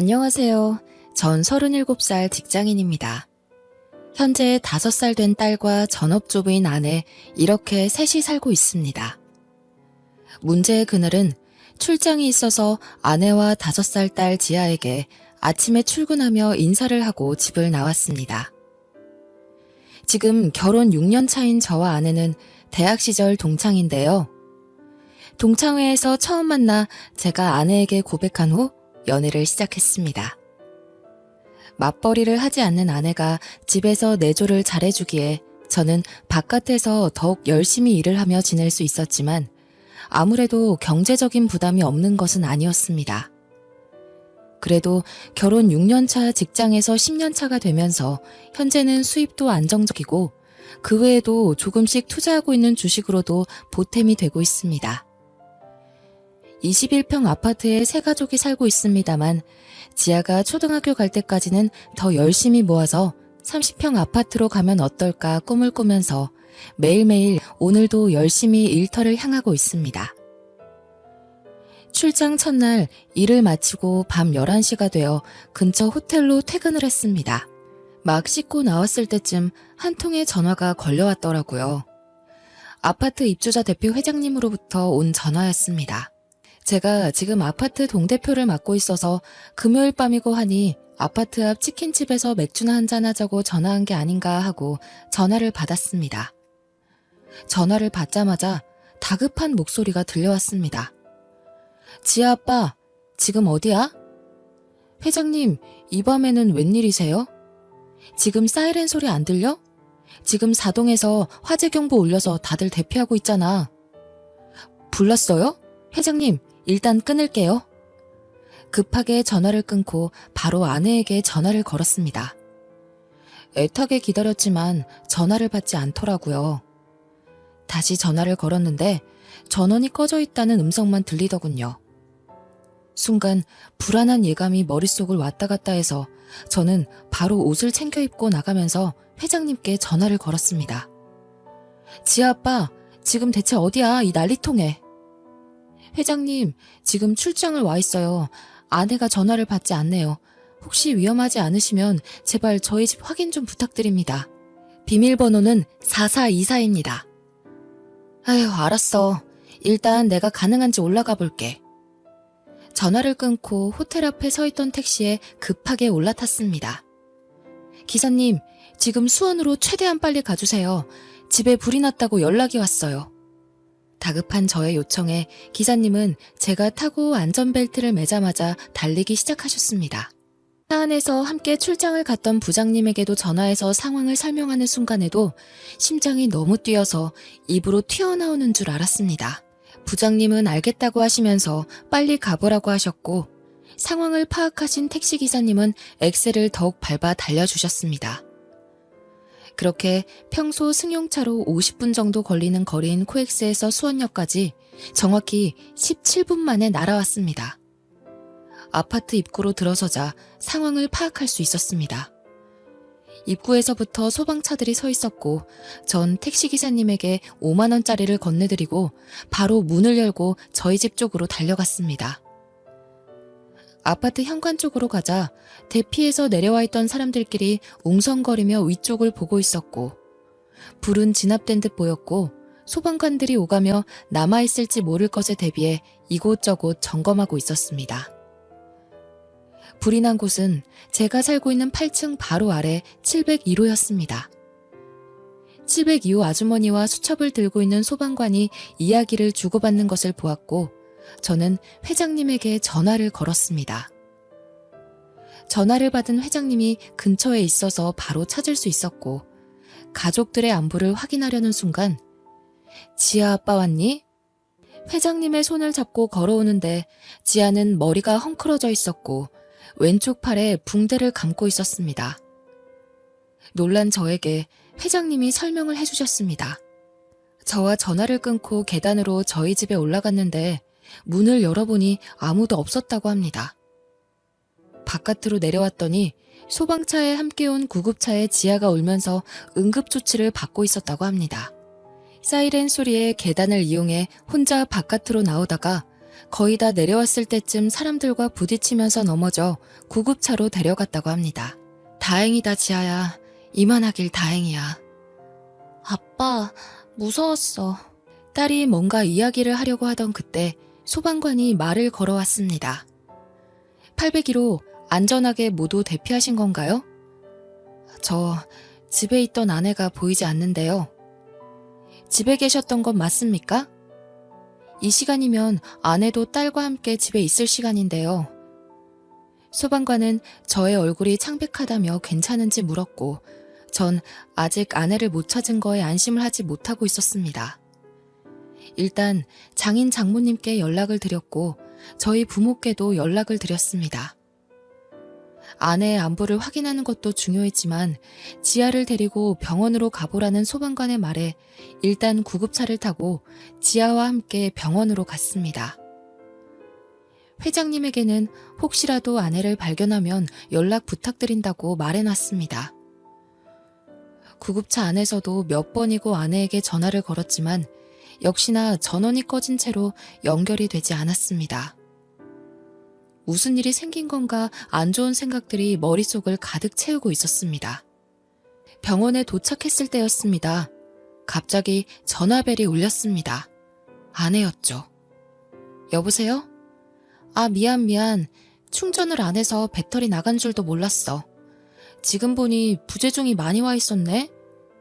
안녕하세요. 전 37살 직장인입니다. 현재 5살 된 딸과 전업주부인 아내, 이렇게 셋이 살고 있습니다. 문제의 그날은 출장이 있어서 아내와 5살 딸 지아에게 아침에 출근하며 인사를 하고 집을 나왔습니다. 지금 결혼 6년 차인 저와 아내는 대학 시절 동창인데요. 동창회에서 처음 만나 제가 아내에게 고백한 후 연애를 시작했습니다. 맞벌이를 하지 않는 아내가 집에서 내조를 잘해주기에 저는 바깥에서 더욱 열심히 일을 하며 지낼 수 있었지만 아무래도 경제적인 부담이 없는 것은 아니었습니다. 그래도 결혼 6년차 직장에서 10년차가 되면서 현재는 수입도 안정적이고 그 외에도 조금씩 투자하고 있는 주식으로도 보탬이 되고 있습니다. 21평 아파트에 세 가족이 살고 있습니다만 지아가 초등학교 갈 때까지는 더 열심히 모아서 30평 아파트로 가면 어떨까 꿈을 꾸면서 매일매일 오늘도 열심히 일터를 향하고 있습니다. 출장 첫날 일을 마치고 밤 11시가 되어 근처 호텔로 퇴근을 했습니다. 막 씻고 나왔을 때쯤 한 통의 전화가 걸려왔더라고요. 아파트 입주자 대표 회장님으로부터 온 전화였습니다. 제가 지금 아파트 동대표를 맡고 있어서 금요일 밤이고 하니 아파트 앞 치킨집에서 맥주나 한잔 하자고 전화한 게 아닌가 하고 전화를 받았습니다. 전화를 받자마자 다급한 목소리가 들려왔습니다. 지아 아빠, 지금 어디야? 회장님, 이 밤에는 웬일이세요? 지금 사이렌 소리 안 들려? 지금 사동에서 화재 경보 올려서 다들 대피하고 있잖아. 불렀어요? 회장님, 일단 끊을게요. 급하게 전화를 끊고 바로 아내에게 전화를 걸었습니다. 애타게 기다렸지만 전화를 받지 않더라고요. 다시 전화를 걸었는데 전원이 꺼져 있다는 음성만 들리더군요. 순간 불안한 예감이 머릿속을 왔다 갔다 해서 저는 바로 옷을 챙겨 입고 나가면서 회장님께 전화를 걸었습니다. 지아 아빠, 지금 대체 어디야, 이 난리통에. 회장님, 지금 출장을 와 있어요. 아내가 전화를 받지 않네요. 혹시 위험하지 않으시면 제발 저희 집 확인 좀 부탁드립니다. 비밀번호는 4424입니다. 아휴, 알았어. 일단 내가 가능한지 올라가 볼게. 전화를 끊고 호텔 앞에 서 있던 택시에 급하게 올라탔습니다. 기사님, 지금 수원으로 최대한 빨리 가주세요. 집에 불이 났다고 연락이 왔어요. 다급한 저의 요청에 기사님은 제가 타고 안전벨트를 매자마자 달리기 시작하셨습니다. 차 안에서 함께 출장을 갔던 부장님에게도 전화해서 상황을 설명하는 순간에도 심장이 너무 뛰어서 입으로 튀어나오는 줄 알았습니다. 부장님은 알겠다고 하시면서 빨리 가보라고 하셨고 상황을 파악하신 택시기사님은 엑셀을 더욱 밟아 달려주셨습니다. 그렇게 평소 승용차로 50분 정도 걸리는 거리인 코엑스에서 수원역까지 정확히 17분 만에 날아왔습니다. 아파트 입구로 들어서자 상황을 파악할 수 있었습니다. 입구에서부터 소방차들이 서 있었고 전 택시기사님에게 5만원짜리를 건네드리고 바로 문을 열고 저희 집 쪽으로 달려갔습니다. 아파트 현관 쪽으로 가자 대피해서 내려와 있던 사람들끼리 웅성거리며 위쪽을 보고 있었고 불은 진압된 듯 보였고 소방관들이 오가며 남아있을지 모를 것에 대비해 이곳저곳 점검하고 있었습니다. 불이 난 곳은 제가 살고 있는 8층 바로 아래 702호였습니다. 702호 아주머니와 수첩을 들고 있는 소방관이 이야기를 주고받는 것을 보았고 저는 회장님에게 전화를 걸었습니다. 전화를 받은 회장님이 근처에 있어서 바로 찾을 수 있었고 가족들의 안부를 확인하려는 순간 지아 아빠 왔니? 회장님의 손을 잡고 걸어오는데 지아는 머리가 헝클어져 있었고 왼쪽 팔에 붕대를 감고 있었습니다. 놀란 저에게 회장님이 설명을 해주셨습니다. 저와 전화를 끊고 계단으로 저희 집에 올라갔는데 문을 열어보니 아무도 없었다고 합니다. 바깥으로 내려왔더니 소방차에 함께 온 구급차에 지아가 울면서 응급조치를 받고 있었다고 합니다. 사이렌 소리에 계단을 이용해 혼자 바깥으로 나오다가 거의 다 내려왔을 때쯤 사람들과 부딪히면서 넘어져 구급차로 데려갔다고 합니다. 다행이다, 지아야. 이만하길 다행이야. 아빠, 무서웠어. 딸이 뭔가 이야기를 하려고 하던 그때 소방관이 말을 걸어왔습니다. 802로 안전하게 모두 대피하신 건가요? 저 집에 있던 아내가 보이지 않는데요. 집에 계셨던 건 맞습니까? 이 시간이면 아내도 딸과 함께 집에 있을 시간인데요. 소방관은 저의 얼굴이 창백하다며 괜찮은지 물었고, 전 아직 아내를 못 찾은 거에 안심을 하지 못하고 있었습니다. 일단 장인 장모님께 연락을 드렸고, 저희 부모께도 연락을 드렸습니다. 아내의 안부를 확인하는 것도 중요했지만 지아를 데리고 병원으로 가보라는 소방관의 말에 일단 구급차를 타고 지아와 함께 병원으로 갔습니다. 회장님에게는 혹시라도 아내를 발견하면 연락 부탁드린다고 말해놨습니다. 구급차 안에서도 몇 번이고 아내에게 전화를 걸었지만 역시나 전원이 꺼진 채로 연결이 되지 않았습니다. 무슨 일이 생긴 건가 안 좋은 생각들이 머릿속을 가득 채우고 있었습니다. 병원에 도착했을 때였습니다. 갑자기 전화벨이 울렸습니다. 아내였죠. 여보세요? 아, 미안, 미안. 충전을 안 해서 배터리 나간 줄도 몰랐어. 지금 보니 부재중이 많이 와 있었네?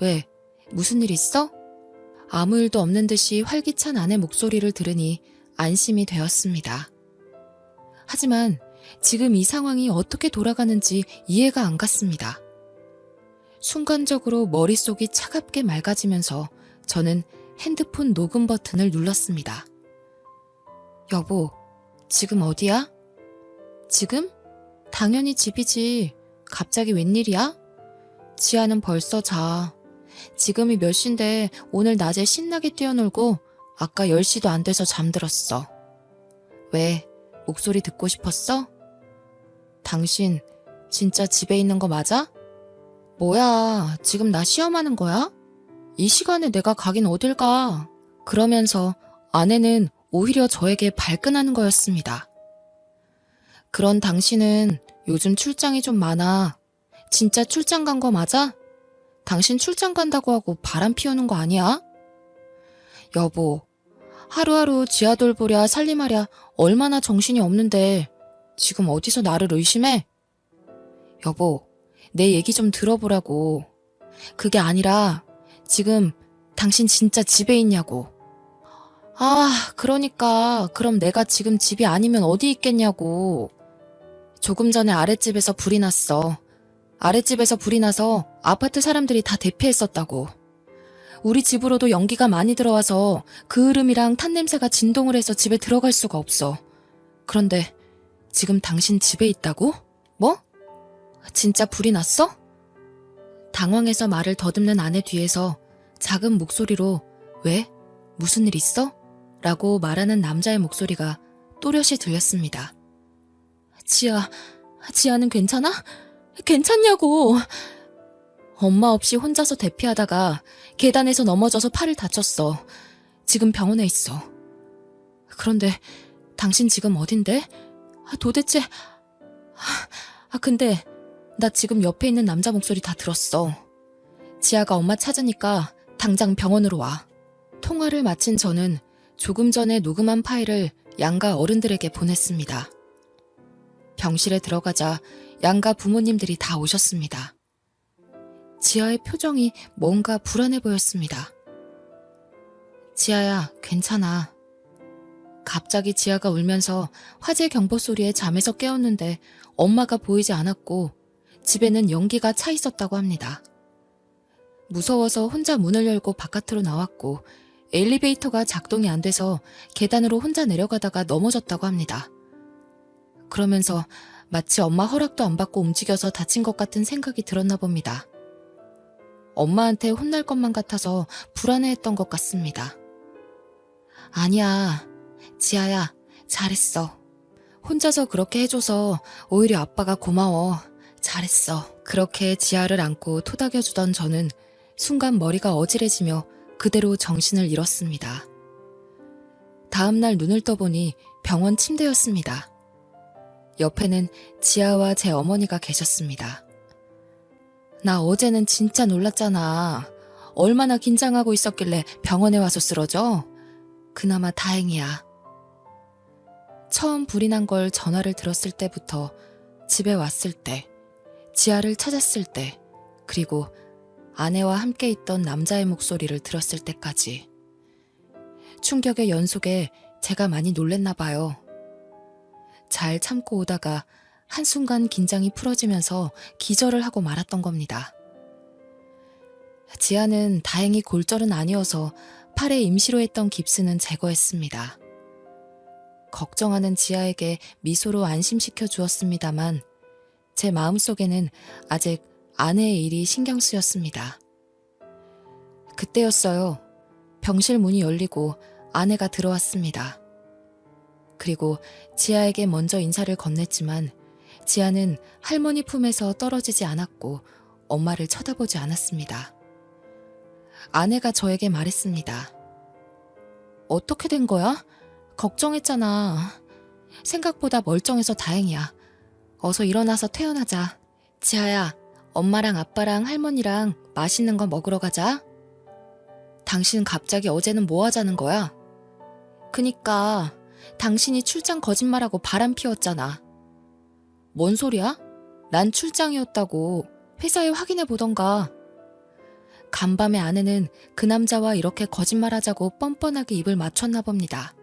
왜? 무슨 일 있어? 아무 일도 없는 듯이 활기찬 아내 목소리를 들으니 안심이 되었습니다. 하지만 지금 이 상황이 어떻게 돌아가는지 이해가 안 갔습니다. 순간적으로 머릿속이 차갑게 맑아지면서 저는 핸드폰 녹음 버튼을 눌렀습니다. 여보, 지금 어디야? 지금? 당연히 집이지. 갑자기 웬일이야? 지아는 벌써 자. 지금이 몇 시인데 오늘 낮에 신나게 뛰어놀고 아까 10시도 안 돼서 잠들었어. 왜? 목소리 듣고 싶었어? 당신 진짜 집에 있는 거 맞아? 뭐야, 지금 나 시험하는 거야? 이 시간에 내가 가긴 어딜 가? 그러면서 아내는 오히려 저에게 발끈하는 거였습니다. 그런 당신은 요즘 출장이 좀 많아. 진짜 출장 간 거 맞아? 당신 출장 간다고 하고 바람 피우는 거 아니야? 여보, 하루하루 지하 돌보랴 살림하랴 얼마나 정신이 없는데 지금 어디서 나를 의심해? 여보, 내 얘기 좀 들어보라고. 그게 아니라 지금 당신 진짜 집에 있냐고. 아, 그러니까 그럼 내가 지금 집이 아니면 어디 있겠냐고. 조금 전에 아랫집에서 불이 났어. 아랫집에서 불이 나서 아파트 사람들이 다 대피했었다고. 우리 집으로도 연기가 많이 들어와서 그 흐름이랑 탄 냄새가 진동을 해서 집에 들어갈 수가 없어. 그런데 지금 당신 집에 있다고? 뭐? 진짜 불이 났어? 당황해서 말을 더듬는 아내 뒤에서 작은 목소리로 왜? 무슨 일 있어? 라고 말하는 남자의 목소리가 또렷이 들렸습니다. 지아, 지아는 괜찮아? 괜찮냐고! 엄마 없이 혼자서 대피하다가 계단에서 넘어져서 팔을 다쳤어. 지금 병원에 있어. 그런데 당신 지금 어딘데? 아, 도대체 아 근데 나 지금 옆에 있는 남자 목소리 다 들었어. 지아가 엄마 찾으니까 당장 병원으로 와. 통화를 마친 저는 조금 전에 녹음한 파일을 양가 어른들에게 보냈습니다. 병실에 들어가자 양가 부모님들이 다 오셨습니다. 지아의 표정이 뭔가 불안해 보였습니다. 지아야, 괜찮아. 갑자기 지아가 울면서 화재 경보 소리에 잠에서 깨었는데 엄마가 보이지 않았고 집에는 연기가 차 있었다고 합니다. 무서워서 혼자 문을 열고 바깥으로 나왔고 엘리베이터가 작동이 안 돼서 계단으로 혼자 내려가다가 넘어졌다고 합니다. 그러면서 마치 엄마 허락도 안 받고 움직여서 다친 것 같은 생각이 들었나 봅니다. 엄마한테 혼날 것만 같아서 불안해했던 것 같습니다. 아니야, 지아야, 잘했어. 혼자서 그렇게 해줘서 오히려 아빠가 고마워. 잘했어. 그렇게 지아를 안고 토닥여주던 저는 순간 머리가 어지러지며 그대로 정신을 잃었습니다. 다음날 눈을 떠보니 병원 침대였습니다. 옆에는 지아와 제 어머니가 계셨습니다. 나 어제는 진짜 놀랐잖아. 얼마나 긴장하고 있었길래 병원에 와서 쓰러져? 그나마 다행이야. 처음 불이 난 걸 전화를 들었을 때부터 집에 왔을 때, 지아를 찾았을 때, 그리고 아내와 함께 있던 남자의 목소리를 들었을 때까지. 충격의 연속에 제가 많이 놀랬나 봐요. 잘 참고 오다가 한순간 긴장이 풀어지면서 기절을 하고 말았던 겁니다. 지아는 다행히 골절은 아니어서 팔에 임시로 했던 깁스는 제거했습니다. 걱정하는 지아에게 미소로 안심시켜 주었습니다만 제 마음속에는 아직 아내의 일이 신경 쓰였습니다. 그때였어요. 병실 문이 열리고 아내가 들어왔습니다. 그리고 지아에게 먼저 인사를 건넸지만 지아는 할머니 품에서 떨어지지 않았고 엄마를 쳐다보지 않았습니다. 아내가 저에게 말했습니다. 어떻게 된 거야? 걱정했잖아. 생각보다 멀쩡해서 다행이야. 어서 일어나서 퇴원하자. 지아야, 엄마랑 아빠랑 할머니랑 맛있는 거 먹으러 가자. 당신 갑자기 어제는 뭐 하자는 거야? 그니까 당신이 출장 거짓말하고 바람 피웠잖아. 뭔 소리야? 난 출장이었다고 회사에 확인해 보던가. 간밤에 아내는 그 남자와 이렇게 거짓말하자고 뻔뻔하게 입을 맞췄나 봅니다.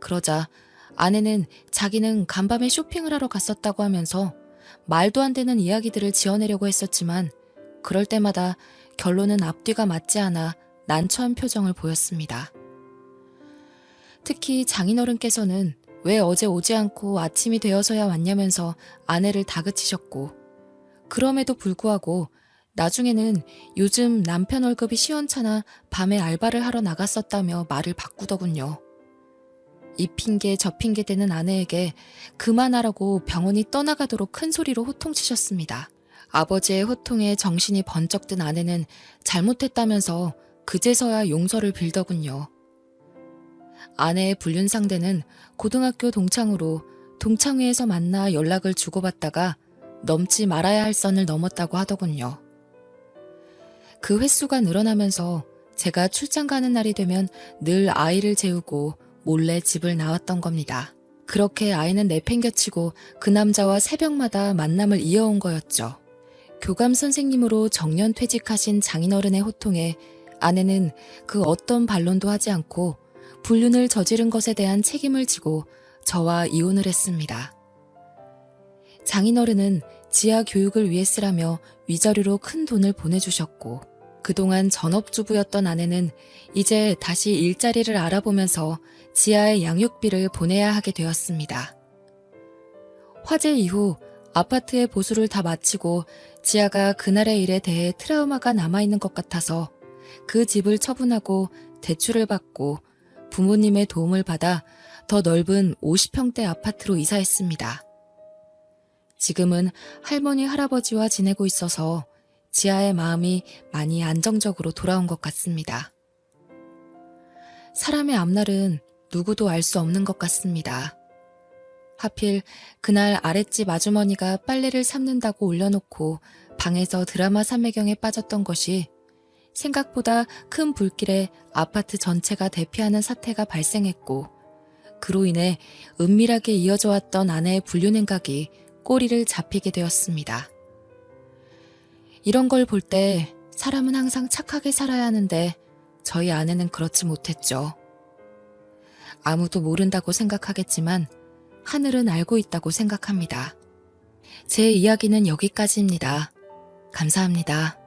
그러자 아내는 자기는 간밤에 쇼핑을 하러 갔었다고 하면서 말도 안 되는 이야기들을 지어내려고 했었지만 그럴 때마다 결론은 앞뒤가 맞지 않아 난처한 표정을 보였습니다. 특히 장인어른께서는 왜 어제 오지 않고 아침이 되어서야 왔냐면서 아내를 다그치셨고, 그럼에도 불구하고 나중에는 요즘 남편 월급이 시원찮아 밤에 알바를 하러 나갔었다며 말을 바꾸더군요. 이 핑계 저 핑계 대는 아내에게 그만하라고 병원이 떠나가도록 큰 소리로 호통치셨습니다. 아버지의 호통에 정신이 번쩍 든 아내는 잘못했다면서 그제서야 용서를 빌더군요. 아내의 불륜 상대는 고등학교 동창으로 동창회에서 만나 연락을 주고받다가 넘지 말아야 할 선을 넘었다고 하더군요. 그 횟수가 늘어나면서 제가 출장 가는 날이 되면 늘 아이를 재우고 몰래 집을 나왔던 겁니다. 그렇게 아이는 내팽겨치고 그 남자와 새벽마다 만남을 이어온 거였죠. 교감 선생님으로 정년 퇴직하신 장인어른의 호통에 아내는 그 어떤 반론도 하지 않고 불륜을 저지른 것에 대한 책임을 지고 저와 이혼을 했습니다. 장인어른은 지하 교육을 위해 쓰라며 위자료로 큰 돈을 보내주셨고 그동안 전업주부였던 아내는 이제 다시 일자리를 알아보면서 지하의 양육비를 보내야 하게 되었습니다. 화재 이후 아파트의 보수를 다 마치고 지아가 그날의 일에 대해 트라우마가 남아있는 것 같아서 그 집을 처분하고 대출을 받고 부모님의 도움을 받아 더 넓은 50평대 아파트로 이사했습니다. 지금은 할머니, 할아버지와 지내고 있어서 지아의 마음이 많이 안정적으로 돌아온 것 같습니다. 사람의 앞날은 누구도 알 수 없는 것 같습니다. 하필 그날 아랫집 아주머니가 빨래를 삶는다고 올려놓고 방에서 드라마 삼매경에 빠졌던 것이 생각보다 큰 불길에 아파트 전체가 대피하는 사태가 발생했고 그로 인해 은밀하게 이어져 왔던 아내의 불륜 행각이 꼬리를 잡히게 되었습니다. 이런 걸 볼 때 사람은 항상 착하게 살아야 하는데 저희 아내는 그렇지 못했죠. 아무도 모른다고 생각하겠지만 하늘은 알고 있다고 생각합니다. 제 이야기는 여기까지입니다. 감사합니다.